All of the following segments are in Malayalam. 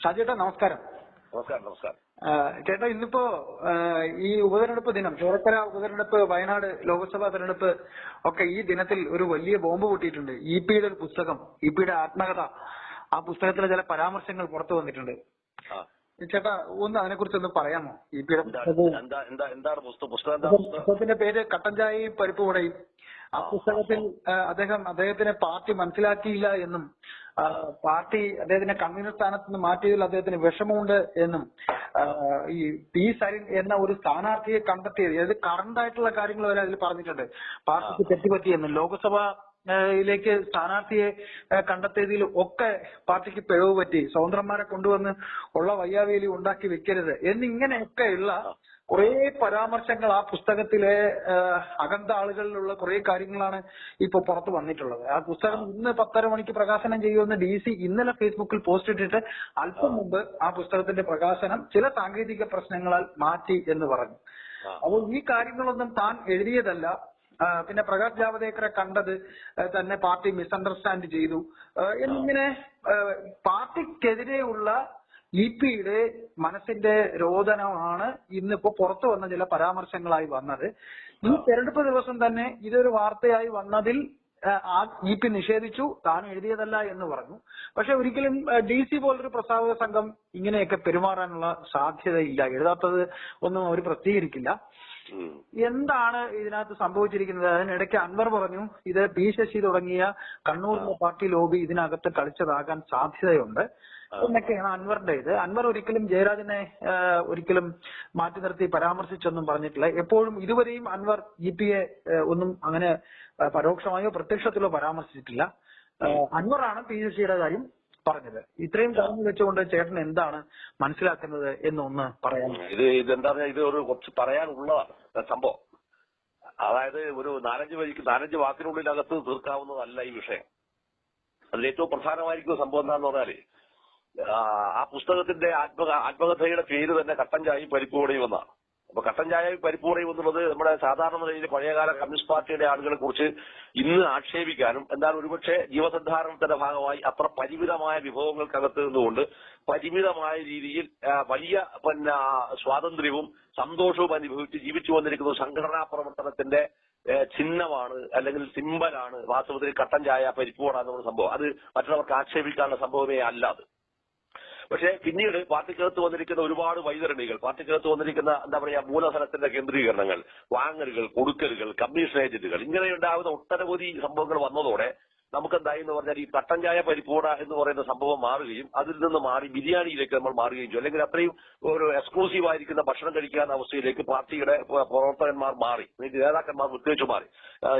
ഷാജേട്ടാ നമസ്കാരം. നമസ്കാരം നമസ്കാരം. ചേട്ടാ ഇന്നിപ്പോ ഈ ഉപതെരഞ്ഞെടുപ്പ് ദിനം ചോരക്കര ഉപതെരഞ്ഞെടുപ്പ് വയനാട് ലോക്സഭാ തെരഞ്ഞെടുപ്പ് ഒക്കെ ഈ ദിനത്തിൽ ഒരു വലിയ ബോംബ് പൊട്ടിയിട്ടുണ്ട്. ഇ പിയുടെ ഒരു പുസ്തകം ഇ പിയുടെ ആത്മകഥ ആ പുസ്തകത്തിലെ ചില പരാമർശങ്ങൾ പുറത്തു വന്നിട്ടുണ്ട്. ചേട്ടാ ഒന്ന് അതിനെ കുറിച്ച് ഒന്ന് പറയാമോ? ഇ പിയുടെ പുസ്തകത്തിന്റെ പേര് കട്ടൻചായയും പരിപ്പ് കൂടെയും ആ പുസ്തകത്തിൽ അദ്ദേഹം അദ്ദേഹത്തിന് പാർട്ടി മനസ്സിലാക്കിയില്ല എന്നും പാർട്ടി അദ്ദേഹത്തിനെ കൺവീനർ സ്ഥാനത്ത് നിന്ന് മാറ്റിയതിൽ അദ്ദേഹത്തിന് വിഷമമുണ്ട് എന്നും ഈ പി സരിൻ എന്ന ഒരു സ്ഥാനാർത്ഥിയെ കണ്ടെത്തിയത് അതായത് കറണ്ട് ആയിട്ടുള്ള കാര്യങ്ങൾ വരെ അതിൽ പറഞ്ഞിട്ടുണ്ട്. പാർട്ടിക്ക് തെറ്റുപറ്റിയെന്നും ലോക്സഭ യിലേക്ക് സ്ഥാനാർത്ഥിയെ കണ്ടെത്തിയതിൽ ഒക്കെ പാർട്ടിക്ക് പിഴവ് പറ്റി സ്വതന്ത്രന്മാരെ കൊണ്ടുവന്ന് ഉള്ള വയ്യാവേലി ഉണ്ടാക്കി വെക്കരുത് എന്നിങ്ങനെയൊക്കെയുള്ള കുറെ പരാമർശങ്ങൾ ആ പുസ്തകത്തിലെ അകന്ത ആളുകളിലുള്ള കുറെ കാര്യങ്ങളാണ് ഇപ്പൊ പുറത്തു വന്നിട്ടുള്ളത്. ആ പുസ്തകം ഇന്ന് പത്തര മണിക്ക് പ്രകാശനം ചെയ്യുമെന്ന് ഡി സി ഇന്നലെ ഫേസ്ബുക്കിൽ പോസ്റ്റ് ഇട്ടിട്ട് അല്പം മുമ്പ് ആ പുസ്തകത്തിന്റെ പ്രകാശനം ചില സാങ്കേതിക പ്രശ്നങ്ങളാൽ മാറ്റി എന്ന് പറഞ്ഞു. അപ്പോൾ ഈ കാര്യങ്ങളൊന്നും താൻ എഴുതിയതല്ല. പിന്നെ പ്രകാശ് ജാവദേക്കറെ കണ്ടത് തന്നെ പാർട്ടി മിസ്അണ്ടർസ്റ്റാൻഡ് ചെയ്തു. എന്നിങ്ങനെ പാർട്ടിക്കെതിരെയുള്ള ഇ പിയുടെ മനസ്സിന്റെ രോദനമാണ് ഇന്നിപ്പോ പുറത്തു വന്ന ചില പരാമർശങ്ങളായി വന്നത്. ഈ തെരഞ്ഞെടുപ്പ് ദിവസം തന്നെ ഇതൊരു വാർത്തയായി വന്നതിൽ ആ, ഇ പി നിഷേധിച്ചു താൻ എഴുതിയതല്ല എന്ന് പറഞ്ഞു. പക്ഷെ ഒരിക്കലും ഡി സി പോലൊരു പ്രസ്താവക സംഘം ഇങ്ങനെയൊക്കെ പെരുമാറാനുള്ള സാധ്യതയില്ല. എഴുതാത്തത് ഒന്നും അവർ പ്രസിദ്ധീകരിക്കില്ല. എന്താണ് ഇതിനകത്ത് സംഭവിച്ചിരിക്കുന്നത്? അതിനിടയ്ക്ക് അൻവർ പറഞ്ഞു ഇത് പി ശശി തുടങ്ങിയ കണ്ണൂരിലെ പാർട്ടി ലോബി ഇതിനകത്ത് കളിച്ചതാകാൻ സാധ്യതയുണ്ട് എന്നൊക്കെയാണ് അൻവറിന്റെ ഇത്. അൻവർ ഒരിക്കലും ജയരാജനെ ഒരിക്കലും മാറ്റി നിർത്തി പരാമർശിച്ചൊന്നും പറഞ്ഞിട്ടില്ല. എപ്പോഴും ഇതുവരെയും അൻവർ ഇ എ ഒന്നും അങ്ങനെ പരോക്ഷമായോ പ്രത്യക്ഷത്തിലോ പരാമർശിച്ചിട്ടില്ല. അൻവറാണ് പി ശശിയുടെ കാര്യം പറഞ്ഞത്. ഇത്രയും കാര്യങ്ങൾ വെച്ചുകൊണ്ട് ചേട്ടൻ എന്താണ് മനസ്സിലാക്കുന്നത് എന്നൊന്ന് പറയാം ഇത് ഇതെന്താ പറയാ ഇത് ഒരു കുറച്ച് പറയാനുള്ളതാണ്. സംഭവം. അതായത് ഒരു നാലഞ്ച് വഴിക്ക് നാലഞ്ച് വാക്കിനുള്ളിലകത്ത് തീർക്കാവുന്നതല്ല ഈ വിഷയം. അതിൽ ഏറ്റവും പ്രധാനമായിരിക്കുന്ന സംഭവം എന്താന്ന് പറഞ്ഞാൽ ആ, ആ പുസ്തകത്തിന്റെ ആത്മ ആത്മകഥയുടെ പേര് തന്നെ കട്ടൻ ചായയും പരിപ്പുവടയും എന്നാണ്. അപ്പൊ കട്ടൻ ചായയും പരിപ്പുകൂടെയും എന്നുള്ളത് നമ്മുടെ സാധാരണ നിലയിൽ പഴയകാല കമ്മ്യൂണിസ്റ്റ് പാർട്ടിയുടെ ആളുകളെ കുറിച്ച് ഇന്ന് ആക്ഷേപിക്കാനും എന്നാൽ ഒരുപക്ഷെ ജീവസന്ധാരണത്തിന്റെ ഭാഗമായി അത്ര പരിമിതമായ വിഭവങ്ങൾക്കകത്ത് നിന്നുകൊണ്ട് പരിമിതമായ രീതിയിൽ വലിയ പിന്നെ സ്വാതന്ത്ര്യവും സന്തോഷവും അനുഭവിച്ച് ജീവിച്ചു വന്നിരിക്കുന്ന സംഘടനാ പ്രവർത്തനത്തിന്റെ ചിഹ്നമാണ് അല്ലെങ്കിൽ സിമ്പലാണ് വാസ്തവത്തിൽ കട്ടൻ ചായ പരിപ്പുവട എന്നുള്ള സംഭവം. അത് മറ്റുള്ളവർക്ക് ആക്ഷേപിക്കാനുള്ള സംഭവമേ അല്ല അത്. പക്ഷേ പിന്നീട് പാർട്ടിക്കകത്ത് വന്നിരിക്കുന്ന ഒരുപാട് വൈതരണികൾ പാർട്ടിക്കകത്ത് വന്നിരിക്കുന്ന എന്താ പറയാ മൂലധനത്തിന്റെ കേന്ദ്രീകരണങ്ങൾ വാങ്ങലുകൾ കൊടുക്കലുകൾ കമ്മീഷൻ ഏജന്റുകൾ ഇങ്ങനെയുണ്ടാകുന്ന ഒട്ടനവധി സംഭവങ്ങൾ വന്നതോടെ നമുക്ക് എന്തായി എന്ന് പറഞ്ഞാൽ ഈ കട്ടൻ ചായ പരിപ്പൂട എന്ന് പറയുന്ന സംഭവം മാറുകയും അതിൽ നിന്ന് മാറി ബിരിയാണിയിലേക്ക് നമ്മൾ മാറുകയും ചെയ്യും. അല്ലെങ്കിൽ അത്രയും ഒരു എക്സ്ക്ലൂസീവ് ആയിരിക്കുന്ന ഭക്ഷണം കഴിക്കാവുന്ന അവസ്ഥയിലേക്ക് പാർട്ടിയുടെ പ്ര- പ്രവർത്തകന്മാർ മാറി. നേതാക്കന്മാർ പ്രത്യേകിച്ച് മാറി.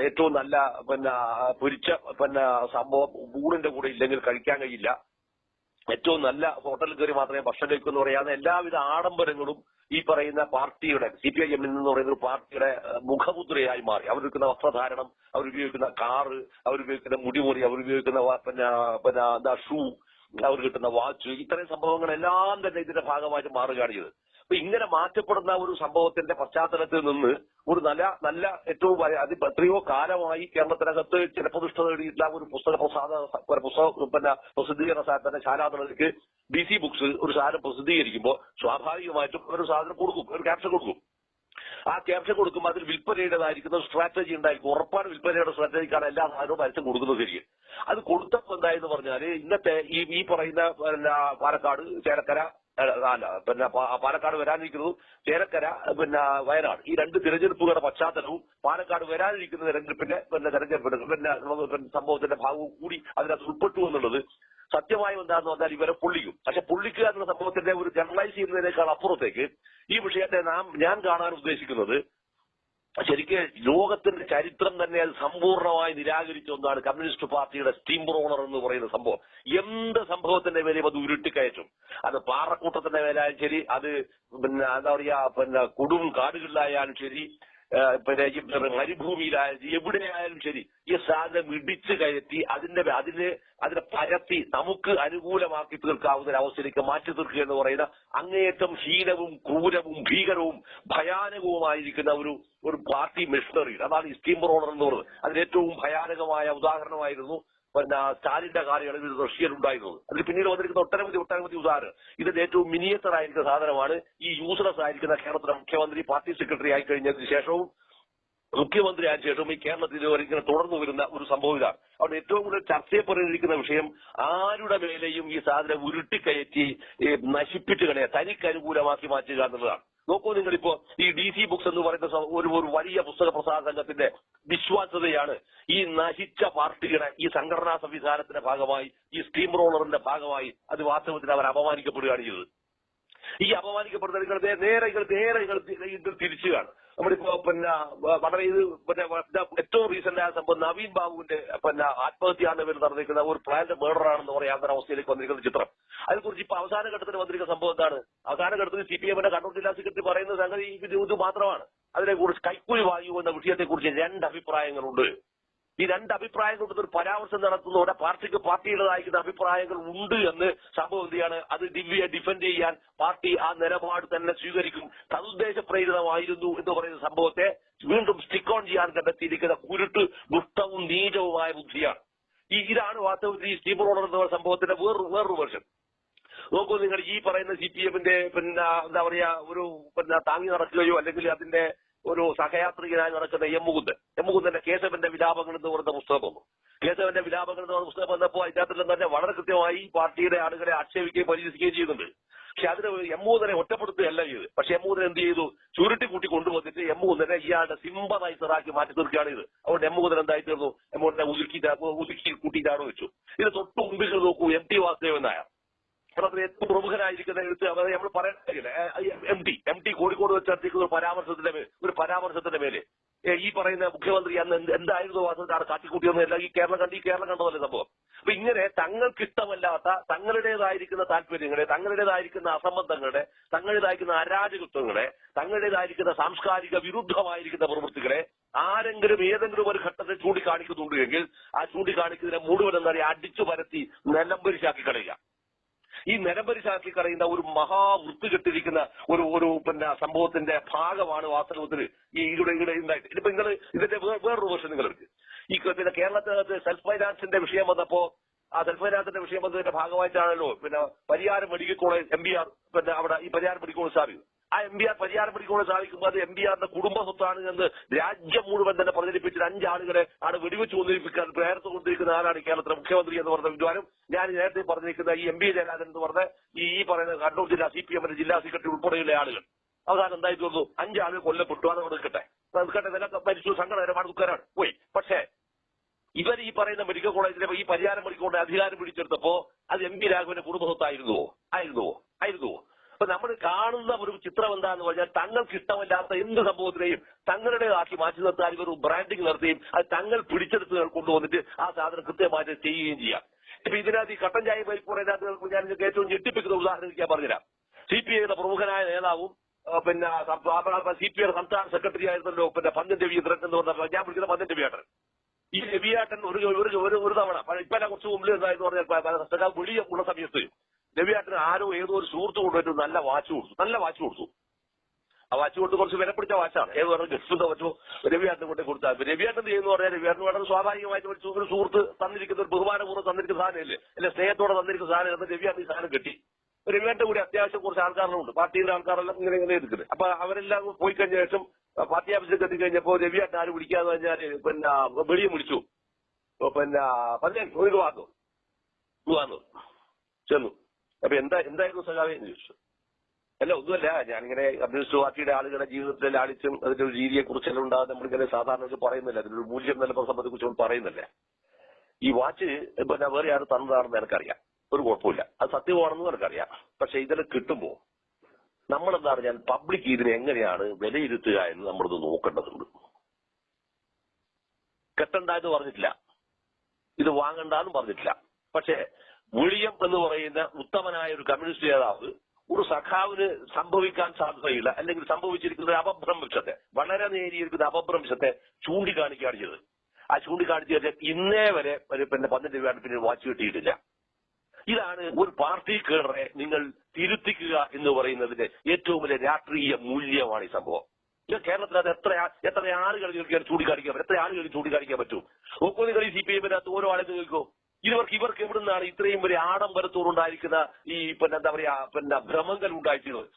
ഏറ്റവും നല്ല പിന്നെ പൊരിച്ച പിന്നെ സംഭവം ഊണിന്റെ കൂടെ ഇല്ലെങ്കിൽ കഴിക്കാൻ കഴിയില്ല. ഏറ്റവും നല്ല ഹോട്ടലിൽ കയറി മാത്രമേ ഭക്ഷണം കഴിക്കൂ എന്ന് പറയാവുന്ന എല്ലാവിധ ആഡംബരങ്ങളും ഈ പറയുന്ന പാർട്ടിയുടെ സി പി ഐ എമ്മിൽ നിന്ന് പറയുന്ന ഒരു പാർട്ടിയുടെ മുഖമുദ്രയായി മാറി. അവരുപയോഗിക്കുന്ന വസ്ത്രധാരണം അവരുപയോഗിക്കുന്ന കാറ് അവരുപയോഗിക്കുന്ന മുടിമുറി അവരുപയോഗിക്കുന്ന പിന്നെ പിന്നെ എന്താ ഷൂ അവർ കിട്ടുന്ന വാച്ച് ഇത്തരം സംഭവങ്ങളെല്ലാം തന്നെ ഇതിന്റെ ഭാഗമായിട്ട് മാറുകയാണ് ചെയ്തത്. അപ്പൊ ഇങ്ങനെ മാറ്റപ്പെടുന്ന ഒരു സംഭവത്തിന്റെ പശ്ചാത്തലത്തിൽ നിന്ന് ഒരു നല്ല നല്ല ഏറ്റവും വലിയ അത് എത്രയോ കാലമായി കേരളത്തിനകത്ത് ചിലപ്പോഷ്ഠ നേടിയിട്ടുള്ള ഒരു പുസ്തക പ്രസാദ പുസ്തക പിന്നെ പ്രസിദ്ധീകരണ സാധനത്തിന്റെ ശാലാതലക്ക് ഡി സി ബുക്സ് ഒരു സാധനം പ്രസിദ്ധീകരിക്കുമ്പോൾ സ്വാഭാവികമായിട്ടും ഒരു സാധനം കൊടുക്കും ഒരു ക്യാപ്ഷൻ കൊടുക്കും. ആ ക്യാപ്ഷൻ കൊടുക്കുമ്പോൾ അതിൽ വിൽപ്പനയുടേതായിരിക്കുന്ന സ്ട്രാറ്റജി ഉണ്ടായിരിക്കും. ഉറപ്പാണ് വിൽപ്പനയുടെ സ്ട്രാറ്റജിക്കാണ് എല്ലാ സാധനവും പരസ്യം കൊടുക്കുന്നത് ശരിക്കും. അത് കൊടുത്തപ്പോൾ എന്തായെന്ന് പറഞ്ഞാൽ ഇന്നത്തെ ഈ ഈ പറയുന്ന പാലക്കാട് ചേലക്കര പിന്നെ പാലക്കാട് വരാനിരിക്കുന്നതും ചേലക്കര പിന്നെ വയനാട്. ഈ രണ്ട് തിരഞ്ഞെടുപ്പുകളുടെ പശ്ചാത്തലവും പാലക്കാട് വരാനിരിക്കുന്ന തെരഞ്ഞെടുപ്പിന്റെ പിന്നെ തെരഞ്ഞെടുപ്പ് പിന്നെ സംഭവത്തിന്റെ ഭാഗവും കൂടി അതിനകത്ത് ഉൾപ്പെട്ടു എന്നുള്ളത് സത്യമായും എന്താന്ന് പറഞ്ഞാൽ ഇവരെ പൊള്ളിക്കും. പക്ഷെ പൊള്ളിക്കുക എന്ന സംഭവത്തിന്റെ ഒരു ജനറലൈസ് ചെയ്യുന്നതിനേക്കാൾ അപ്പുറത്തേക്ക് ഈ വിഷയത്തെ നാം ഞാൻ കാണാൻ ഉദ്ദേശിക്കുന്നത് ശരിക്ക് ലോകത്തിന്റെ ചരിത്രം തന്നെ അത് സമ്പൂർണമായി നിരാകരിച്ച ഒന്നാണ് കമ്മ്യൂണിസ്റ്റ് പാർട്ടിയുടെ സ്റ്റീം ബ്രോണർ എന്ന് പറയുന്ന സംഭവം. എന്ത് സംഭവത്തിന്റെ മേലെയും അത് ഉരുട്ടിക്കയറ്റും. അത് പാറക്കൂട്ടത്തിന്റെ മേലായാലും ശരി അത് പിന്നെ എന്താ പറയാ പിന്നെ കൊടും കാടുകളിലായാലും ശരി മരുഭൂമിയിലായാലും എവിടെയായാലും ശരി ഈ സാധനം ഇടിച്ചു കയറ്റി അതിന്റെ അതിനെ അതിനെ പരത്തി നമുക്ക് അനുകൂലമാക്കി തീർക്കാവുന്ന ഒരു അവസ്ഥയിലേക്ക് മാറ്റി തീർക്കുക എന്ന് പറയുന്ന അങ്ങേയറ്റം ഹീനവും ക്രൂരവും ഭീകരവും ഭയാനകവുമായിരിക്കുന്ന ഒരു ഒരു പാർട്ടി മെഷീനറി അതാണ് ഈ സ്റ്റീം റോളർ എന്ന് പറയുന്നത്. അതിന് ഏറ്റവും ഭയാനകമായ ഉദാഹരണമായിരുന്നു പിന്നെ സ്റ്റാലിന്റെ കാലയളവിൽ റഷ്യയിൽ ഉണ്ടായിരുന്നത് അതിൽ പിന്നീട് വന്നിരിക്കുന്ന ഒട്ടനവധി ഒട്ടനവധി ഉദാഹരണം. ഇതിന്റെ ഏറ്റവും മിനിയേച്ചർ ആയിരിക്കുന്ന സാധനമാണ് ഈ യൂസ്ലെസ് ആയിരിക്കുന്ന കേരളത്തിലെ മുഖ്യമന്ത്രി പാർട്ടി സെക്രട്ടറി ആയി കഴിഞ്ഞതിന് ശേഷവും മുഖ്യമന്ത്രി ആയ ശേഷം ഈ കേരളത്തിൽ ഇങ്ങനെ തുടർന്നു വരുന്ന ഒരു സംഭവം ഇതാണ്. അവിടെ ഏറ്റവും കൂടുതൽ ചർച്ച ചെയ്യപ്പെട്ടിരിക്കുന്ന വിഷയം ആരുടെ മേലെയും ഈ സാധനം ഉരുട്ടിക്കയറ്റി നശിപ്പിച്ച് കളയുക തനിക്ക് അനുകൂലമാക്കി മാറ്റുക എന്നുള്ളതാണ്. നോക്കൂ നിങ്ങളിപ്പോ ഈ ഡി സി ബുക്സ് എന്ന് പറയുന്ന ഒരു ഒരു വലിയ പുസ്തക പ്രസാദ സംഘത്തിന്റെ വിശ്വാസ്യതയാണ് ഈ നശിച്ച പാർട്ടിയുടെ ഈ സംഘടനാ സംവിധാനത്തിന്റെ ഭാഗമായി ഈ സ്റ്റീം റോളറിന്റെ ഭാഗമായി അത് വാസ്തവത്തിൽ അവർ അപമാനിക്കപ്പെടുകയാണ് ചെയ്തത്. ഈ അപമാനിക്കപ്പെടുന്ന നേരെ നേരെ തിരിച്ചു കാണും. നമ്മളിപ്പോ പിന്നെ വളരെ ഇത് പിന്നെ ഏറ്റവും റീസെന്റ് ആയ സംഭവം നവീൻ ബാബുവിന്റെ പിന്നെ ആത്മഹത്യാന്ന് പേര് നടന്നിരിക്കുന്ന ഒരു പ്ലാന്റ് മേഡർ ആണെന്ന് പറയാവുന്ന അവസ്ഥയിലേക്ക് വന്നിരിക്കുന്ന ചിത്രം. അതിനെക്കുറിച്ച് ഇപ്പൊ അവസാന ഘട്ടത്തിൽ വന്നിരിക്കുന്ന സംഭവം എന്താണ്? അവസാന ഘട്ടത്തിൽ സി പി എമ്മിന്റെ കണ്ണൂർ ജില്ലാ സെക്രട്ടറി പറയുന്ന സംഗതി ഇത് മാത്രമാണ്. അതിനെക്കുറിച്ച് കൈക്കൂലി വാങ്ങുക എന്ന വിഷയത്തെക്കുറിച്ച് രണ്ട് അഭിപ്രായങ്ങളുണ്ട്. ഈ രണ്ട് അഭിപ്രായം കൊണ്ട് ഒരു പരാമർശം നടത്തുന്നതോടെ പാർട്ടിക്ക് പാർട്ടിയുടേതായിരിക്കുന്ന അഭിപ്രായങ്ങൾ ഉണ്ട് എന്ന് സംഭവം എന്ത് ചെയ്യാണ്? അത് ദിവ്യയെ ഡിഫെൻഡ് ചെയ്യാൻ പാർട്ടി ആ നിലപാട് തന്നെ സ്വീകരിക്കും. തദ്ദേശ പ്രേരിതമായിരുന്നു എന്ന് പറയുന്ന സംഭവത്തെ വീണ്ടും സ്റ്റിക്ക് ഓൺ ചെയ്യാൻ കണ്ടെത്തിയിരിക്കുന്ന കുരുട്ട് ദുഷ്ടവും നീചവുമായ ബുദ്ധിയാണ്. ഈ ഇതാണ് വാസ്തവത്തിൽ ഈ സ്റ്റീം റോളർ എന്ന സംഭവത്തിന്റെ വേറൊരു വേറൊരു വെർഷൻ നോക്കൂ നിങ്ങൾ ഈ പറയുന്ന സി പി എമ്മിന്റെ പിന്നെ എന്താ പറയാ ഒരു പിന്നെ താങ്ങി നടക്കുകയോ അല്ലെങ്കിൽ അതിന്റെ ഒരു സഹയാത്രികനായി നടക്കുന്ന എം മുണ്ട് കേശവന്റെ വിലാപങ്ങൾ എന്ന് പറയുന്ന പുസ്തകം വന്നു. കേശവന്റെ വിലാപങ്ങൾ എന്ന് പറയുന്ന പുസ്തകം വന്നപ്പോൾ അതിനകത്തിൽ തന്നെ വളരെ കൃത്യമായി പാർട്ടിയുടെ ആളുകളെ ആക്ഷേപിക്കുകയും പരിഹസിക്കുകയും ചെയ്യുന്നുണ്ട്. പക്ഷെ അതിന് എമ്മൂതനെ ഒറ്റപ്പെടുത്തുകയല്ല ചെയ്ത് പക്ഷെ എമ്മൂതൻ എന്ത് ചെയ്തു? ചുരുട്ടി കൂട്ടി കൊണ്ടുവന്നിട്ട് മുകുന്ദനെ ഇയാളുടെ സിംബനൈസറാക്കി മാറ്റി തീർക്കുകയാണ് ഇത് അതുകൊണ്ട് എമ്മൂതൻ എന്തായി തീർന്നു? എമ്മൂതനെ ഉരുക്കി ഉരുക്കി കൂട്ടിയിട്ടാണോ വെച്ചു ഇത് തൊട്ട് മുമ്പിൽ നോക്കൂ എം ടി വാസുദേവൻ നായർ. കേരളത്തിലെ ഏറ്റവും പ്രമുഖനായിരിക്കുന്ന എഴുത്ത് അതായത് നമ്മൾ പറയണ്ട M T M T Kozhikode വെച്ച് നടത്തിക്കുന്ന ഒരു പരാമർശത്തിന്റെ മേൽ ഒരു പരാമർശത്തിന്റെ മേലെ. ഈ പറയുന്ന മുഖ്യമന്ത്രി അന്ന് എന്ത് എന്തായിരുന്നു കാട്ടിക്കൂട്ടിയെന്ന് കാട്ടിക്കൂട്ടിയൊന്നുമല്ല ഈ കേരളം കണ്ട് ഈ കേരളം കണ്ടതല്ലേ സംഭവം? അപ്പൊ ഇങ്ങനെ തങ്ങൾക്ക് ഇഷ്ടമല്ലാത്ത തങ്ങളുടേതായിരിക്കുന്ന താല്പര്യങ്ങളെ തങ്ങളുടേതായിരിക്കുന്ന അസംബന്ധങ്ങളെ തങ്ങളുടേതായിരിക്കുന്ന അരാജകത്വങ്ങളെ തങ്ങളുടേതായിരിക്കുന്ന സാംസ്കാരിക വിരുദ്ധമായിരിക്കുന്ന പ്രവൃത്തികളെ ആരെങ്കിലും ഏതെങ്കിലും ഒരു ഘട്ടത്തിൽ ചൂണ്ടിക്കാണിക്കുന്നുണ്ട് എങ്കിൽ ആ ചൂണ്ടിക്കാണിക്കുന്നതിനെ മുഴുവൻ എന്താ പറയുക അടിച്ചു പരത്തി നിലംപരിശാക്കി കളയുക. ഈ നിലംപരിശാക്കി കളയുന്ന ഒരു മഹാവൃത്തികെട്ടിരിക്കുന്ന ഒരു ഒരു പിന്നെ സംഭവത്തിന്റെ ഭാഗമാണ് വാസ്തവത്തിൽ ഈ ഇവിടെ ഇവിടെ ഉണ്ടായിട്ട് ഇതിപ്പോ നിങ്ങൾ ഇതിന്റെ വേറൊരു നിങ്ങൾ എടുക്കുക ഈ പിന്നെ കേരളത്തിനകത്ത് സെൽഫ് ഫൈനാൻസിന്റെ വിഷയം വന്നപ്പോ ആ സെൽഫ് ഫൈനാൻസിന്റെ വിഷയം വന്നതിന്റെ ഭാഗമായിട്ടാണല്ലോ പിന്നെ Pariyaram medical college M B R പിന്നെ അവിടെ ഈ പരിയാരം മെഡിക്കൽ കോളേജ് സ്ഥാപിക്കുന്നത്. ആ M P R Pariyaram medical college അത് എം ബി ആറിന്റെ കുടുംബ സ്വത്താണ് എന്ന് രാജ്യം മുഴുവൻ തന്നെ പ്രചരിപ്പിച്ച അഞ്ചാളുകളെ ആണ് വെടിവെച്ച് കൊണ്ടിരിപ്പിക്കാൻ പ്രേരത്ത് കൊണ്ടിരിക്കുന്ന ആളാണ് കേരളത്തിലെ മുഖ്യമന്ത്രി എന്ന് പറഞ്ഞ വിദ്വാനും. ഞാൻ നേരത്തെ പറഞ്ഞിരിക്കുന്ന ഈ എം പി ജയരാജൻ എന്ന് പറഞ്ഞ ഈ പറയുന്ന കണ്ണൂർ ജില്ലാ സി പി എമ്മിന്റെ ജില്ലാ സെക്രട്ടറി ഉൾപ്പെടെയുള്ള ആളുകൾ. അവസാനം എന്തായി തീർന്നു? അഞ്ചാളുകൾ കൊല്ലപ്പെട്ടു. അത് കൊടുക്കട്ടെ നിൽക്കട്ടെ. പരിശു മരിച്ചു. സങ്കടകരമാണ് ദുഃഖകരമാണ് പോയി. പക്ഷേ ഇവർ ഈ പറയുന്ന മെഡിക്കൽ കോളേജിലെ ഈ പരിഹാരം കോളേജ് അധികാരം പിടിച്ചെടുത്തപ്പോ അത് എം പി രാഘവന്റെ കുടുംബ സ്വത്തായിരുന്നുവോ? ആയിരുന്നുവോ? ആയിരുന്നുവോ? അപ്പൊ നമ്മൾ കാണുന്ന ഒരു ചിത്രം എന്താന്ന് പറഞ്ഞാൽ തങ്ങൾക്ക് ഇഷ്ടമല്ലാത്ത എന്ത് സംഭവത്തിനെയും തങ്ങളുടേതാക്കി മാറ്റി നിർത്താൻ ഇവർ ബ്രാൻഡിങ് നടത്തുകയും അത് തങ്ങൾ പിടിച്ചെടുത്ത് കൊണ്ടുവന്നിട്ട് ആ സാധനം കൃത്യമായിട്ട് ചെയ്യുകയും ചെയ്യാം ഇപ്പൊ ഇതിനകത്ത് ഈ കട്ടൻ ചായ പരിപ്പുറതിനകത്ത് ഞാൻ നിങ്ങൾക്ക് ഏറ്റവും ഞെട്ടിപ്പിക്കുന്ന ഉദാഹരണം ഞാൻ പറഞ്ഞുതരാം സി പി ഐയുടെ പ്രമുഖനായ നേതാവും പിന്നെ സി പി ഐ സംസ്ഥാന സെക്രട്ടറി ആയിരുന്നല്ലോ പിന്നെ പന്തൻ രവീന്ദ്രൻ എന്ന് പറഞ്ഞ ഞാൻ വിളിക്കുന്ന പന്തൻ രവിയാട്ടൻ ഈ രവിയാട്ടൻ ഒരു ഒരു ഒരു ഒരു തവണ ഇപ്പൊ കുറച്ച് മുമ്പിൽ എന്തായെന്ന് പറഞ്ഞാൽ വലിയ ഉള്ള സമയത്ത് രവിയേട്ടന് ആരോ ഏതോ ഒരു സുഹൃത്ത് ഒരു നല്ല വാച്ച് കൊടുത്തു. നല്ല വാച്ച് കൊടുത്തു. ആ വാച്ച് കൊടുത്ത് കുറച്ച് വില വാച്ചാണ്. ഏത് പറഞ്ഞ ഗസ്റ്റ് വച്ചോ രവിയാട്ടിന് കൊണ്ടേ കൊടുത്താൽ രവിയാട്ടിന് രവിയേട്ടൻ ചെയ്യുന്ന പറഞ്ഞാൽ രവിയാട്ടിന് വളരെ സ്വാഭാവികമായിട്ട് ഒരു സുഹൃത്ത് തന്നിരിക്കുന്ന ഒരു ബഹുമാനപൂർവം തന്നിരിക്കുന്ന സാധനമല്ലേ? അല്ലെ സ്നേഹത്തോടെ തന്നിരിക്കുന്ന സാധനം എന്ന് രവിയാട്ടിന് ഈ സാധനം കിട്ടി. രവിയാട്ടിന്റെ കൂടി അത്യാവശ്യം കുറച്ച് ആൾക്കാരുണ്ട്. പാർട്ടിയിലെ ആൾക്കാരെല്ലാം ഇങ്ങനെ ഇങ്ങനെ എടുക്കുന്നത് അപ്പൊ അവരെല്ലാം പോയി കഴിഞ്ഞ ശേഷം പാർട്ടി ഓഫീസിൽ എത്തി കഴിഞ്ഞപ്പോ ആര് വിളിക്കാന്ന് പറഞ്ഞാൽ പിന്നെ വെളിയും വിളിച്ചു. പിന്നെ പതിനേഴ് ഒരു വാന്നു ചെന്നു. അപ്പൊ എന്താ എന്തായിരുന്നു സഖാവേ എന്ന് ചോദിച്ചു. അല്ല ഒന്നുമല്ല ഞാനിങ്ങനെ കമ്മ്യൂണിസ്റ്റ് പാർട്ടിയുടെ ആളുകളുടെ ജീവിതത്തിൽ ലാളിച്ചും അതിന്റെ ഒരു രീതിയെ കുറിച്ചെല്ലാം ഉണ്ടാകുന്ന നമ്മളിങ്ങനെ സാധാരണ പറയുന്നില്ല. അതിനൊരു മൂല്യം നല്ല സംബന്ധിച്ച് കുറിച്ച് നമ്മൾ പറയുന്നില്ല. ഈ വാച്ച് പിന്നെ വേറെ ആരും തന്നതാണെന്ന് എനിക്കറിയാം. ഒരു കുഴപ്പമില്ല. അത് സത്യമാണെന്നും എനിക്കറിയാം. പക്ഷെ ഇതെല്ലാം കിട്ടുമ്പോ നമ്മളെന്താ പറഞ്ഞാൽ പബ്ലിക് ഇതിനെ എങ്ങനെയാണ് വിലയിരുത്തുക എന്ന് നമ്മളിത് നോക്കേണ്ടതുണ്ട്. കെട്ടണ്ടെന്ന് പറഞ്ഞിട്ടില്ല. ഇത് വാങ്ങണ്ടെന്നും പറഞ്ഞിട്ടില്ല. പക്ഷേ വിളിയം എന്ന് പറയുന്ന ഉത്തമനായ ഒരു കമ്മ്യൂണിസ്റ്റ് നേതാവ് ഒരു സഖാവിന് സംഭവിക്കാൻ സാധ്യതയില്ല. അല്ലെങ്കിൽ സംഭവിച്ചിരിക്കുന്ന ഒരു അപഭ്രംശത്തെ വളരെ നേരിയിരിക്കുന്ന അപഭ്രംശത്തെ ചൂണ്ടിക്കാണിക്കുകയാണ് ചെയ്തത്. ആ ചൂണ്ടിക്കാണിച്ചു ഇന്നേ വരെ പിന്നെ പന്ത്രണ്ട് രൂപയാണ് പിന്നെ വാച്ച് കിട്ടിയിട്ടില്ല. ഇതാണ് ഒരു പാർട്ടി കേഡറെ നിങ്ങൾ തിരുത്തിക്കുക എന്ന് പറയുന്നതിന്റെ ഏറ്റവും വലിയ രാഷ്ട്രീയ മൂല്യമാണ് ഈ സംഭവം. ഇത് അത് എത്ര എത്ര ആളുകൾ നിങ്ങൾക്ക് ചൂണ്ടിക്കാണിക്കാൻ എത്ര ആളുകൾ ചൂണ്ടിക്കാണിക്കാൻ പറ്റും? നിങ്ങൾ ഈ സി പി എമ്മിനകത്ത് ഓരോ ആളെ നോക്കോ ഇവർക്ക് ഇവർക്ക് എവിടുന്നാണ് ഇത്രയും വലിയ ആഡംബരത്തോടുണ്ടായിരിക്കുന്ന ഈ പിന്നെ എന്താ പറയാ പിന്നെ ഭ്രമങ്ങൾ ഉണ്ടായിട്ടുള്ളത്?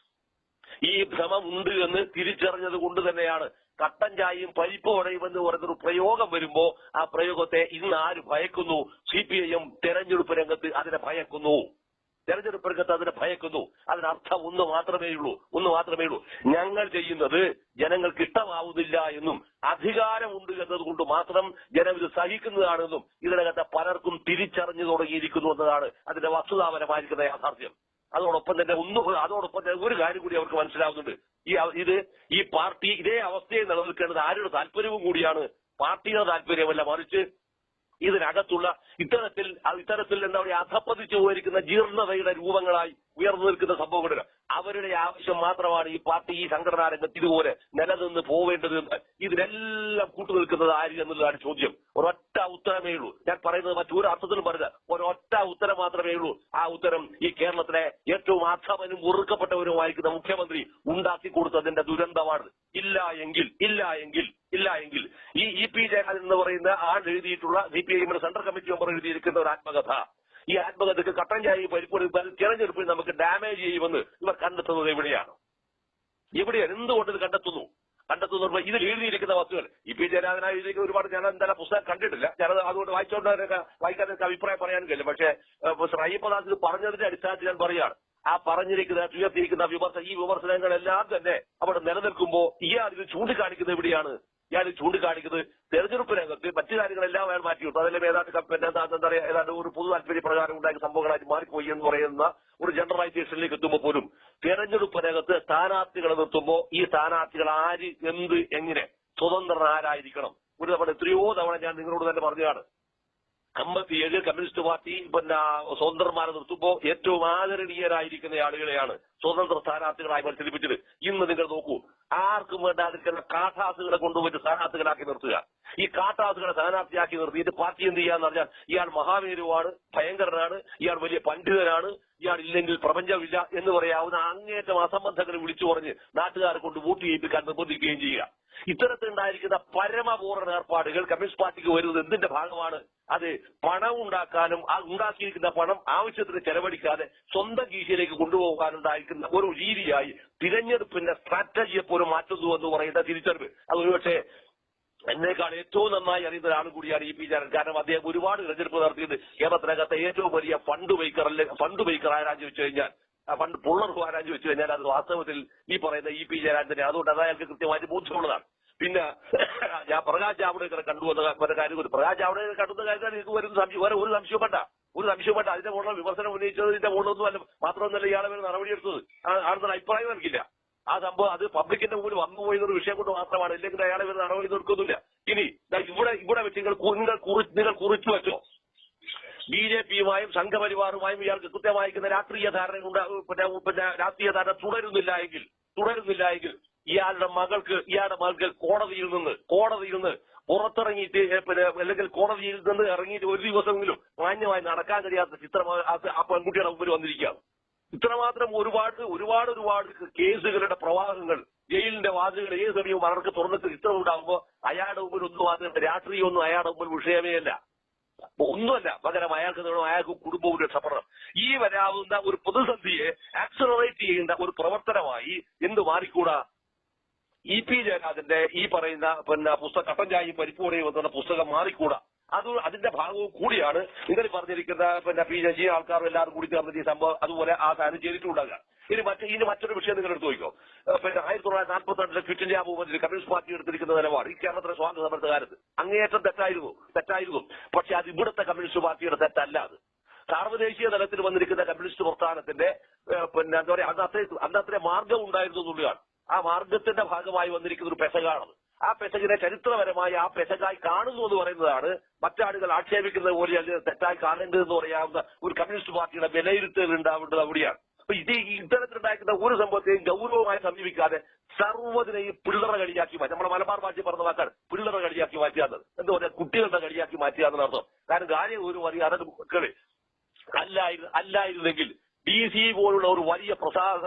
ഈ ഭ്രമം ഉണ്ട് എന്ന് തിരിച്ചറിഞ്ഞത് കൊണ്ട് തന്നെയാണ് കട്ടൻ ചായയും പരിപ്പ് വടയും എന്ന് പറയുന്നൊരു പ്രയോഗം വരുമ്പോ ആ പ്രയോഗത്തെ ഇന്ന് ആര് ഭയക്കുന്നു? സി പി ഐ എം തെരഞ്ഞെടുപ്പ് രംഗത്ത് അതിനെ ഭയക്കുന്നു. തെരഞ്ഞെടുപ്പ് രംഗത്ത് അതിനെ ഭയക്കുന്നു. അതിനർത്ഥം ഒന്ന് മാത്രമേ ഉള്ളൂ ഒന്ന് മാത്രമേ ഉള്ളൂ. ഞങ്ങൾ ചെയ്യുന്നത് ജനങ്ങൾക്ക് ഇഷ്ടമാവുന്നില്ല എന്നും അധികാരമുണ്ട് എന്നതുകൊണ്ട് മാത്രം ജനം ഇത് സഹിക്കുന്നതാണെന്നും ഇതിനകത്ത് പലർക്കും തിരിച്ചറിഞ്ഞു തുടങ്ങിയിരിക്കുന്നു എന്നതാണ് അതിന്റെ വസ്തുതാപരമായിരിക്കുന്ന യാഥാർത്ഥ്യം. അതോടൊപ്പം തന്നെ ഒന്ന് അതോടൊപ്പം തന്നെ ഒരു കാര്യം കൂടി അവർക്ക് മനസ്സിലാവുന്നുണ്ട്. ഈ ഇത് ഈ പാർട്ടി ഇതേ അവസ്ഥയെ നിലനിൽക്കേണ്ടത് ആരുടെ താല്പര്യവും കൂടിയാണ്? പാർട്ടിയുടെ താല്പര്യമല്ല മറിച്ച് ഇതിനകത്തുള്ള ഇത്തരത്തിൽ ഇത്തരത്തിൽ എന്താ പറയുക അധപ്പതിച്ചു പോയിരിക്കുന്ന ജീർണതയുടെ രൂപങ്ങളായി ഉയർന്നു നിൽക്കുന്ന സംഭവങ്ങൾ അവരുടെ ആവശ്യം മാത്രമാണ് ഈ പാർട്ടി ഈ സംഘടനാ രംഗത്ത് ഇതുപോലെ നിലനിന്ന് പോവേണ്ടതെന്ന് ഇതിനെല്ലാം കൂട്ടുനിൽക്കുന്നത് ആര് എന്നുള്ളതാണ് ചോദ്യം. ഒരൊറ്റ ഉത്തരമേ ഉള്ളൂ. ഞാൻ പറയുന്നത് മറ്റൊരു അർത്ഥത്തിലും പറഞ്ഞത് ഒരൊറ്റ ഉത്തരം മാത്രമേ ഉള്ളൂ. ആ ഉത്തരം ഈ കേരളത്തിലെ ഏറ്റവും അധമനും ഉറുക്കപ്പെട്ടവരുമായിരിക്കുന്ന മുഖ്യമന്ത്രി ഉണ്ടാക്കി കൊടുത്തതിന്റെ ദുരന്തമാണ്. ഇല്ല എങ്കിൽ ഇല്ല എങ്കിൽ ഇല്ല എങ്കിൽ. ഈ ഇ പി ജയരാജൻ എന്ന് പറയുന്ന ആൾ എഴുതിയിട്ടുള്ള സി പി ഐ എമ്മിന്റെ സെൻട്രൽ കമ്മിറ്റി മെമ്പർ എഴുതിയിരിക്കുന്ന ഒരു ആത്മകഥ. ഈ ആത്മകഥയ്ക്ക് കട്ടൻ ചായ പരിപ്പൊടി തിരഞ്ഞെടുപ്പിൽ നമുക്ക് ഡാമേജ് ചെയ്യുമെന്ന് ഇവർ കണ്ടെത്തുന്നത് എവിടെയാണ്? എവിടെയാണ് എന്തുകൊണ്ട് ഇത് കണ്ടെത്തുന്നു? കണ്ടെത്തുന്നു ഇതിൽ എഴുതിയിരിക്കുന്ന വസ്തുക്കൾ. ഇ പി എഴുതിയിരിക്കുന്ന ഒരുപാട് ഞാൻ എന്തായാലും പുസ്തകം കണ്ടിട്ടില്ല. ഞാനത് അതുകൊണ്ട് വായിച്ചോണ്ട് വായിക്കാൻ എനിക്ക് അഭിപ്രായം പറയാനും കഴിയില്ല. പക്ഷേ അയ്യപ്പദാസ് ഇത് പറഞ്ഞതിന്റെ അടിസ്ഥാനത്തിൽ ഞാൻ പറയുകയാണ്. ആ പറഞ്ഞിരിക്കുന്ന ഉയർത്തിയിരിക്കുന്ന വിമർശനം ഈ വിമർശനങ്ങളെല്ലാം തന്നെ അവിടെ നിലനിൽക്കുമ്പോൾ ഇയാൾ ഇത് ചൂണ്ടിക്കാണിക്കുന്നത് എവിടെയാണ്? ഇത് ചൂണ്ടിക്കാണിക്കുന്നത് തെരഞ്ഞെടുപ്പ് രംഗത്ത് മറ്റു കാര്യങ്ങളെല്ലാം അയാൾ മാറ്റിയിട്ടു. അതല്ലേ ഏതാണ്ട് കപ്പ് എന്താ എന്താ പറയാ ഏതാണ്ട് ഒരു പൊതു താല്പര്യ പ്രകാരം ഉണ്ടായ സംഭവങ്ങളായിട്ട് മാറിപ്പോയി എന്ന് പറയുന്ന ഒരു ജനറലൈസേഷനിലേക്ക് എത്തുമ്പോൾ പോലും തെരഞ്ഞെടുപ്പ് രംഗത്ത് സ്ഥാനാർത്ഥികളെ നിർത്തുമ്പോൾ ഈ സ്ഥാനാർത്ഥികൾ ആര് എന്ത് എങ്ങനെ സ്വതന്ത്രൻ ആരായിരിക്കണം? ഒരു തവണ എത്രയോ തവണ ഞാൻ നിങ്ങളോട് തന്നെ പറഞ്ഞതാണ്. അമ്പത്തിയേഴ് കമ്മ്യൂണിസ്റ്റ് പാർട്ടി പിന്നെ സ്വതന്ത്രന്മാരെ നിർത്തുമ്പോൾ ഏറ്റവും ആദരണീയരായിരിക്കുന്ന ആളുകളെയാണ് സ്വതന്ത്ര സ്ഥാനാർത്ഥികളായി മത്സരിപ്പിച്ചത്. ഇന്ന് നിങ്ങൾ നോക്കൂ ആർക്കും വേണ്ടാതിരിക്കുന്ന കാട്ടാസുകളെ കൊണ്ടുപോയിട്ട് സ്ഥാനാർത്ഥികളാക്കി നിർത്തുക. ഈ കാട്ടാസുകളെ സ്ഥാനാർത്ഥിയാക്കി നിർത്തിയിട്ട് പാർട്ടി എന്ത് ചെയ്യാന്ന് പറഞ്ഞാൽ ഇയാൾ മഹാവീരുവാണ് ഭയങ്കരനാണ് ഇയാൾ വലിയ പണ്ഡിതനാണ് ഇയാൾ ഇല്ലെങ്കിൽ പ്രപഞ്ചമില്ല എന്ന് പറയാവുന്ന അങ്ങേറ്റം അസംബന്ധങ്ങളെ വിളിച്ചു പറഞ്ഞ് നാട്ടുകാരെ കൊണ്ട് വോട്ട് ചെയ്യിപ്പിക്കാൻ നിർബന്ധിക്കുകയും ചെയ്യുക. ഇത്തരത്തിലുണ്ടായിരിക്കുന്ന പരമപൂർണ ഏർപ്പാടുകൾ കമ്മ്യൂണിസ്റ്റ് പാർട്ടിക്ക് വരുന്നത് എന്തിന്റെ ഭാഗമാണ്? അത് പണം ഉണ്ടാക്കാനും ആ ഉണ്ടാക്കിയിരിക്കുന്ന പണം ആവശ്യത്തിന് ചെലവഴിക്കാതെ സ്വന്തം കീശയിലേക്ക് കൊണ്ടുപോകാനുണ്ടായിരിക്കുന്ന ഒരു രീതിയായി തിരഞ്ഞെടുപ്പിന്റെ സ്ട്രാറ്റജിയെ പോലും മാറ്റുന്നു എന്ന് പറയുന്ന തിരിച്ചറിവ്. അത് ഒരുപക്ഷെ എന്നേക്കാൾ ഏറ്റവും നന്നായി അറിയുന്ന ഒരാൾ കൂടിയാണ് ഇ പി ജാരൻ കാരണം അദ്ദേഹം ഒരുപാട് തിരഞ്ഞെടുപ്പ് നടത്തിയത് കേരളത്തിനകത്തെ ഏറ്റവും വലിയ ഫണ്ട് ബൈക്കർ അല്ലെ ഫണ്ട് ബൈക്കർ ആരാന്ന് ചോദിച്ചു കഴിഞ്ഞാൽ ഫണ്ട് പുള്ളർ ആരാന്ന് ചോദിച്ചു കഴിഞ്ഞാൽ അത് വാസ്തവത്തിൽ ഈ പറയുന്ന ഇ പി ജയരാജൻ തന്നെ അതുകൊണ്ട് അത് അയാൾക്ക് കൃത്യമായിട്ട് ബോധ്യമുള്ളതാണ്. പിന്നെ ഞാൻ പ്രകാശ് ജാവ്ദേക്കറെ കണ്ടുവന്ന എന്ന കാര്യം പ്രകാശ് ജാവ്ദേക്കറെ കണ്ടുവന്ന കാര്യത്തിൽ എനിക്ക് വരുന്ന സംശയം വേറെ ഒരു സംശയം വേണ്ട. ഒരു സംശയമായിട്ട് അതിന്റെ മുകളിൽ വിമർശനം ഉന്നയിച്ചതിന്റെ മുകളിലൊന്നും അല്ല. മാത്രമൊന്നുമല്ല ഇയാളെ മേൽ നടപടിയെടുത്തത്. ആ- ആണെന്നുള്ള അഭിപ്രായം എനിക്കില്ല. ആ സംഭവം അത് പബ്ലിക്കിന്റെ മുമ്പിൽ വന്നുപോയ ഒരു വിഷയം കൊണ്ട് മാത്രമാണ്. ഇല്ലെങ്കിൽ അയാളെ വരുന്ന നടപടി തീർക്കുന്നില്ല ഇനി ഇവിടെ ഇവിടെ വെച്ച് നിങ്ങൾ നിങ്ങൾ കുറി- നിങ്ങൾ കുറിച്ചു വെച്ചോ. ബി ജെ പിയുമായും സംഘപരിവാറുമായും ഇയാൾക്ക് കൃത്യമായിരിക്കുന്ന രാഷ്ട്രീയ ധാരണ പിന്നെ രാഷ്ട്രീയ ധാരണ തുടരുന്നില്ല എങ്കിൽ തുടരുന്നില്ല എങ്കിൽ ഇയാളുടെ മകൾക്ക് ഇയാളുടെ മകൾക്ക് കോടതിയിൽ നിന്ന് കോടതിയിൽ നിന്ന് പുറത്തിറങ്ങിയിട്ട് അല്ലെങ്കിൽ കോടതിയിൽ നിന്ന് ഇറങ്ങിയിട്ട് ഒരു ദിവസമെങ്കിലും മാന്യമായി നടക്കാൻ കഴിയാത്ത ചിത്രം ആ- പെൺകുട്ടിയുടെ മുമ്പിൽ വന്നിരിക്കുകയാണ്. ഇത്രമാത്രം ഒരുപാട് ഒരുപാട് ഒരുപാട് കേസുകളുടെ പ്രവാഹങ്ങൾ ജയിലിന്റെ വാതിലുകൾ ഏത് സമയവും അവർക്ക് തുറന്നിട്ട് ചിത്രം ഉണ്ടാകുമ്പോൾ അയാളുടെ മുമ്പിൽ ഒന്നും മാത്രം രാഷ്ട്രീയമൊന്നും അയാളുടെ മുമ്പിൽ വിഷയമേ അല്ല ഒന്നുമല്ല പകരം അയാൾക്ക് നേടണം അയാൾക്ക് കുടുംബവും രക്ഷപ്പെടണം. ഈ വരാവുന്ന ഒരു പ്രതിസന്ധിയെ ആക്സലറേറ്റ് ചെയ്യുന്ന ഒരു പ്രവർത്തനമായി എന്ത് മാറിക്കൂടാ? ഇ പി ജയരാജന്റെ ഈ പറയുന്ന പിന്നെ പുസ്തകം കട്ടൻ ചായയും പരിപ്പൂടെയും പുസ്തകം മാറിക്കൂടാ. അത് അതിന്റെ ഭാഗവും കൂടിയാണ് നിങ്ങൾ പറഞ്ഞിരിക്കുന്ന പിന്നെ പി ജി ആൾക്കാരും എല്ലാവരും കൂടി ചേർന്നിട്ട് ഈ സംഭവം അതുപോലെ ആ കാര്യം ചെയ്തിട്ടുണ്ടാകുക. ഇനി മറ്റു ഇനി മറ്റൊരു വിഷയം നിങ്ങൾ എടുത്തു നോക്കോ ഏഹ് പിന്നെ ആയിരത്തി തൊള്ളായിരത്തി നാൽപ്പത്തി രണ്ടിലെ ക്വിറ്റ് ഇന്ത്യ മൂവ്മെന്റിൽ കമ്മ്യൂണിസ്റ്റ് പാർട്ടി എടുത്തിരിക്കുന്ന നിലപാട് ഈ കേരളത്തിലെ സ്വാതന്ത്ര്യ സമരത്തെ കാലത്ത് അങ്ങേയറ്റം തെറ്റായിരുന്നു. തെറ്റായിരുന്നു. പക്ഷെ അത് ഇവിടുത്തെ കമ്മ്യൂണിസ്റ്റ് പാർട്ടിയുടെ തെറ്റല്ല അത്. സാർവദേശീയ തലത്തിൽ വന്നിരിക്കുന്ന കമ്മ്യൂണിസ്റ്റ് പ്രസ്ഥാനത്തിന്റെ പിന്നെ എന്താ പറയുക അന്നത്തെ അന്നത്തെ മാർഗം ഉണ്ടായിരുന്നു എന്നുള്ളതാണ്. ആ മാർഗത്തിന്റെ ഭാഗമായി വന്നിരിക്കുന്ന ഒരു പെസകാണത്. ആ പെസകിനെ ചരിത്രപരമായി ആ പെസകായി കാണുന്നു എന്ന് പറയുന്നതാണ് മറ്റാളുകൾ ആക്ഷേപിക്കുന്നത് പോലെ അല്ലെങ്കിൽ തെറ്റായി കാണേണ്ടതെന്ന് പറയാവുന്ന ഒരു കമ്മ്യൂണിസ്റ്റ് പാർട്ടിയുടെ വിലയിരുത്തൽ ഉണ്ടാവേണ്ടത് അവിടെയാണ്. അപ്പൊ ഇത് ഇത്തരത്തിലുണ്ടാക്കുന്ന ഒരു സംഭവത്തെയും ഗൗരവമായി സമീപിക്കാതെ സർവതിനെയും പിള്ളറ കളിയാക്കി മാറ്റി. നമ്മുടെ മലബാർ ഭാഷ പറഞ്ഞ വാക്കാണ് പിള്ളറ കളിയാക്കി മാറ്റിയാന്ന് എന്താ പറയാ കുട്ടികളുടെ കളിയാക്കി മാറ്റിയാന്ന് അർത്ഥം. കാരണം കാര്യം ഒരു വലിയ അതൊക്കെ മക്കൾ അല്ലായിരുന്നു അല്ലായിരുന്നെങ്കിൽ ഡി സി പോലുള്ള ഒരു വലിയ പ്രസാദ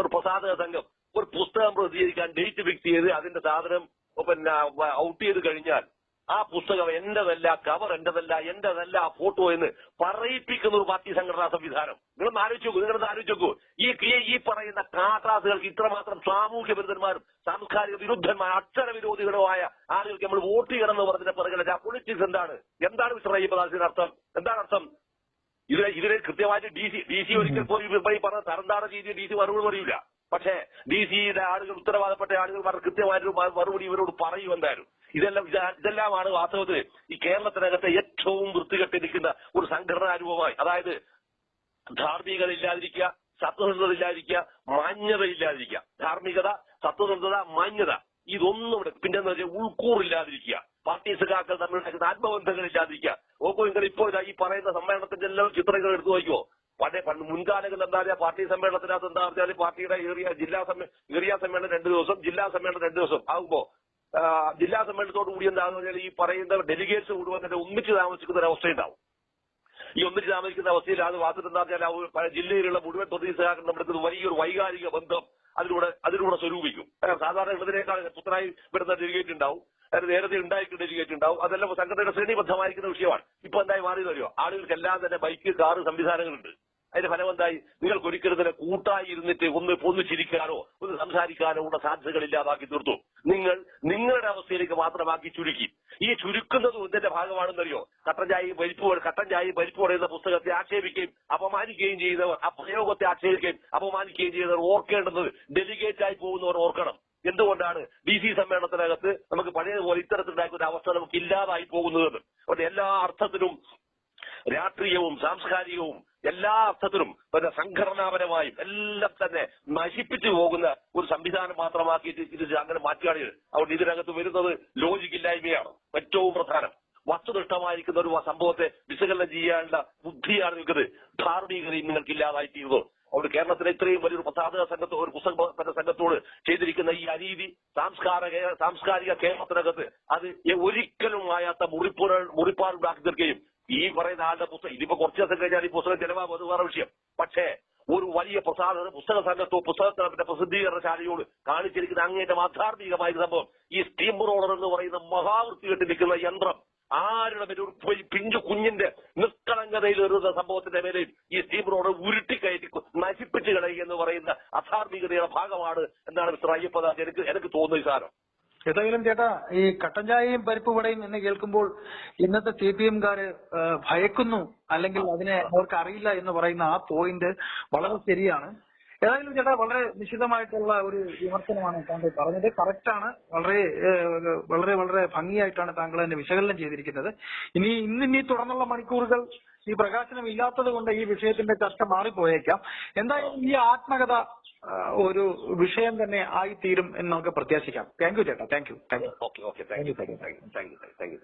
ഒരു പ്രസാദക സംഘം ഒരു പുസ്തകം പ്രസിദ്ധീകരിക്കാൻ ഡേറ്റ് ഫിക്സ് ചെയ്ത് അതിന്റെ സാധനം പിന്നെ ഔട്ട് ചെയ്ത് കഴിഞ്ഞാൽ ആ പുസ്തകം എന്റേതല്ല കവർ എന്റേതല്ല എന്റേതല്ല ഫോട്ടോ എന്ന് പറയിപ്പിക്കുന്ന ഒരു പാർട്ടി സംഘടനാ സംവിധാനം. നിങ്ങളൊന്ന് ആലോചിച്ച് നോക്കൂ നിങ്ങളൊന്ന് ആലോചിച്ച് ഈ ഈ- പറയുന്ന കാട്ടാസുകൾക്ക് ഇത്രമാത്രം സാമൂഹ്യ വിരുദ്ധന്മാരും സാംസ്കാരിക വിരുദ്ധന്മാരും ആയ ആളുകൾക്ക് നമ്മൾ വോട്ട് ചെയ്യണം എന്ന് പറഞ്ഞതിന്റെ പിറകിലെ പൊളിറ്റിക്സ് എന്താണ്? എന്താണ് മിസ്റ്റർ അയ്യപ്പദാസിന്റെ അർത്ഥം? എന്താണ് അർത്ഥം? ഇതിനെ ഇതിനെ കൃത്യമായിട്ട് ഡി സി ഡി സി ഒരിക്കൽ പോയി പറഞ്ഞ തരംതാണ രീതി ഡി സി മറുപടി പറയൂല. പക്ഷേ ഡി സിയുടെ ആളുകൾ ഉത്തരവാദപ്പെട്ട ആളുകൾ കൃത്യമായിട്ട് മറുപടി ഇവരോട് പറയും എന്തായാലും. ഇതെല്ലാം ഇതെല്ലാമാണ് വാസ്തവത്തിൽ ഈ കേരളത്തിനകത്തെ ഏറ്റവും വൃത്തികെട്ടിരിക്കുന്ന ഒരു സംഘടനാ രൂപമായി. അതായത് ധാർമ്മികത ഇല്ലാതിരിക്കുക സത്വസന്ധത ഇല്ലാതിരിക്കുക മാന്യത ഇല്ലാതിരിക്കുക ധാർമ്മികത സത്വസന്ധത മാന്യത. ഇതൊന്നും ഇവിടെ പിന്നെ എന്താ വെച്ചാൽ ഉൾക്കൂറില്ലാതിരിക്കുക. പാർട്ടി സഖാക്കൾ തമ്മിലുണ്ടാക്കുന്ന ആത്മബന്ധങ്ങൾ ഇല്ലാതിരിക്കുക ഓക്കോ നിങ്ങൾ ഇപ്പോൾ ഈ പറയുന്ന സമ്മേളനത്തിന്റെ എല്ലാം ചിത്രങ്ങൾ എടുത്തു നോക്കിയോ പണ്ടേ പണ്ട് മുൻകാലങ്ങളിൽ എന്താ പറയുക പാർട്ടി സമ്മേളനത്തിനകത്ത് എന്താ പറഞ്ഞാൽ പാർട്ടിയുടെ ഏറിയ ജില്ലാ ഏറിയ സമ്മേളനം രണ്ട് ദിവസം ജില്ലാ സമ്മേളനം രണ്ട് ദിവസം. ആകുമ്പോ ജില്ലാ സമ്മേളനത്തോട് കൂടി എന്താണെന്ന് പറഞ്ഞാൽ ഈ പറയുന്ന ഡെലിഗേറ്റ്സ് മുഴുവൻ തന്നെ ഒന്നിച്ച് താമസിക്കുന്ന ഒരു അവസ്ഥയുണ്ടാവും ഈ ഒന്നിച്ച് താമസിക്കുന്ന അവസ്ഥയിൽ അത് വാർത്തിട്ടുണ്ടാക്കിയാൽ എന്താ പറഞ്ഞാൽ ജില്ലയിലുള്ള മുഴുവൻ പ്രതീക്ഷകാരൻ നമ്മുടെ വലിയൊരു വൈകാരിക ബന്ധം അതിലൂടെ അതിലൂടെ സ്വരൂപിക്കും. സാധാരണ ഉള്ളതിനേക്കാൾ പുത്രനായി വരുന്ന ഡെലിഗേറ്റ് ഉണ്ടാവും. അത് നേരത്തെ ഉണ്ടായിട്ട് ഡെലിഗേറ്റ് ഉണ്ടാവും. അതെല്ലാം സംഘടനയുടെ ശ്രേണിബദ്ധമായിരിക്കുന്ന വിഷയമാണ്. ഇപ്പൊ എന്തായി മാറി വരുമോ ആളുകൾക്കെല്ലാം തന്നെ ബൈക്ക് കാറ് സംവിധാനങ്ങളുണ്ട്. അതിന്റെ ഫലം എന്തായി? നിങ്ങൾക്ക് ഒരിക്കലും തന്നെ കൂട്ടായി ഇരുന്നിട്ട് ഒന്ന് ഒന്ന് ചിരിക്കാനോ ഒന്ന് സംസാരിക്കാനോ ഉള്ള സാധ്യതകൾ ഇല്ലാതാക്കി തീർത്തു. നിങ്ങൾ നിങ്ങളുടെ അവസ്ഥയിലേക്ക് മാത്രമാക്കി ചുരുക്കി. ഈ ചുരുക്കുന്നതും ഇതിന്റെ ഭാഗമാണെന്നറിയോ? കട്ടഞ്ചായി പരിപ്പ് കട്ടൻ പരിപ്പ് പറയുന്ന പുസ്തകത്തെ ആക്ഷേപിക്കുകയും അപമാനിക്കുകയും ചെയ്തവർ ആ പ്രയോഗത്തെ ആക്ഷേപിക്കുകയും അപമാനിക്കുകയും ചെയ്തവർ ഓർക്കേണ്ടത് ഡെലിഗേറ്റ് ആയി പോകുന്നവർ ഓർക്കണം. എന്തുകൊണ്ടാണ് ഡി സി സമ്മേളനത്തിനകത്ത് നമുക്ക് പഴയതുപോലെ ഇത്തരത്തിലുണ്ടാക്കുന്ന ഒരു അവസ്ഥ നമുക്ക് ഇല്ലാതായി പോകുന്നത്? അതുകൊണ്ട് എല്ലാ അർത്ഥത്തിലും രാഷ്ട്രീയവും സാംസ്കാരികവും എല്ലാ അർത്ഥത്തിലും പിന്നെ സംഘടനാപരമായും എല്ലാം തന്നെ നശിപ്പിച്ചു പോകുന്ന ഒരു സംവിധാനം മാത്രമാക്കിയിട്ട് ഇത് അങ്ങനെ മാറ്റുകയാണെങ്കിൽ അതുകൊണ്ട് ഇതിനകത്ത് വരുന്നത് ലോജിക്കില്ലായ്മയാണ്. ഏറ്റവും പ്രധാനം. വസ്തുനിഷ്ഠമായിരിക്കുന്ന ഒരു സംഭവത്തെ വിശകലനം ചെയ്യാനുള്ള ബുദ്ധിയാണ് നിൽക്കുന്നത് ധാർമ്മികതയും നിങ്ങൾക്ക് ഇല്ലാതായി തീർന്നു അതുകൊണ്ട് കേരളത്തിലെ ഇത്രയും വലിയൊരു പതാക സംഘത്തോ ഒരു പുസ്തക സംഘത്തോട് ചെയ്തിരിക്കുന്ന ഈ അനീതി സാംസ്കാരിക സാംസ്കാരിക കേരളത്തിനകത്ത് അത് ഒരിക്കലും ആയാത്ത മുറിപ്പുകൾ മുറിപ്പാടുണ്ടാക്കി തീർക്കുകയും ഈ പറയുന്ന ആളുടെ പുസ്തകം ഇതിപ്പോ കുറച്ച് ദിവസം കഴിഞ്ഞാൽ ഈ പുസ്തകം ചെലവാകും. അത് വേറെ വിഷയം. പക്ഷേ ഒരു വലിയ പ്രസാദ പുസ്തക സംഘത്തോ പുസ്തകത്തിന്റെ പ്രസിദ്ധീകരണശാലയോട് കാണിച്ചിരിക്കുന്ന അങ്ങേറ്റം അധാർമികമായ സംഭവം. ഈ സ്റ്റീം റോളർ എന്ന് പറയുന്ന മഹാവൃത്തി കെട്ടി നിൽക്കുന്ന യന്ത്രം ആരുടെ മേലെ ഒരു പിഞ്ചു കുഞ്ഞിന്റെ നിഷ്കളങ്കതയിൽ വരുന്ന സംഭവത്തിന്റെ മേലെ ഈ സ്റ്റീം റോഡ് ഉരുട്ടിക്കയറ്റി നശിപ്പിച്ചു കളയുക എന്ന് പറയുന്ന അധാർമികതയുടെ ഭാഗമാണ് എന്നാണ് മിസ്റ്റർ അയ്യപ്പദാസ് എനിക്ക് എനിക്ക് തോന്നുന്നത് ഈ സാധനം ഏതായാലും ചേട്ടാ ഈ കട്ടൻ ചായയും പരിപ്പ് വടയും എന്ന് കേൾക്കുമ്പോൾ ഇന്നത്തെ സി പി എംകാര് ഭയക്കുന്നു അല്ലെങ്കിൽ അതിനെ അവർക്ക് അറിയില്ല എന്ന് പറയുന്ന ആ പോയിന്റ് വളരെ ശരിയാണ്. ഏതായാലും ചേട്ടാ വളരെ നിശിതമായിട്ടുള്ള ഒരു വിമർശനമാണ് താങ്കൾ പറഞ്ഞത്. കറക്റ്റ് ആണ്. വളരെ വളരെ വളരെ ഭംഗിയായിട്ടാണ് താങ്കൾ അതിനെ വിശകലനം ചെയ്തിരിക്കുന്നത്. ഇനി ഇന്ന് ഇനി തുടർന്നുള്ള മണിക്കൂറുകൾ ഈ പ്രകാശനം ഇല്ലാത്തത് കൊണ്ട് ഈ വിഷയത്തിന്റെ ചർച്ച മാറിപ്പോയേക്കാം. എന്തായാലും ഈ ആത്മകഥ ഒരു വിഷയം തന്നെ ആയിത്തീരും എന്ന് നമുക്ക് പ്രത്യാശിക്കാം. താങ്ക് യു ചേട്ടാ. Thank you. Thank you. Okay okay. Thank you. Thank you thank you thank you. Thank you.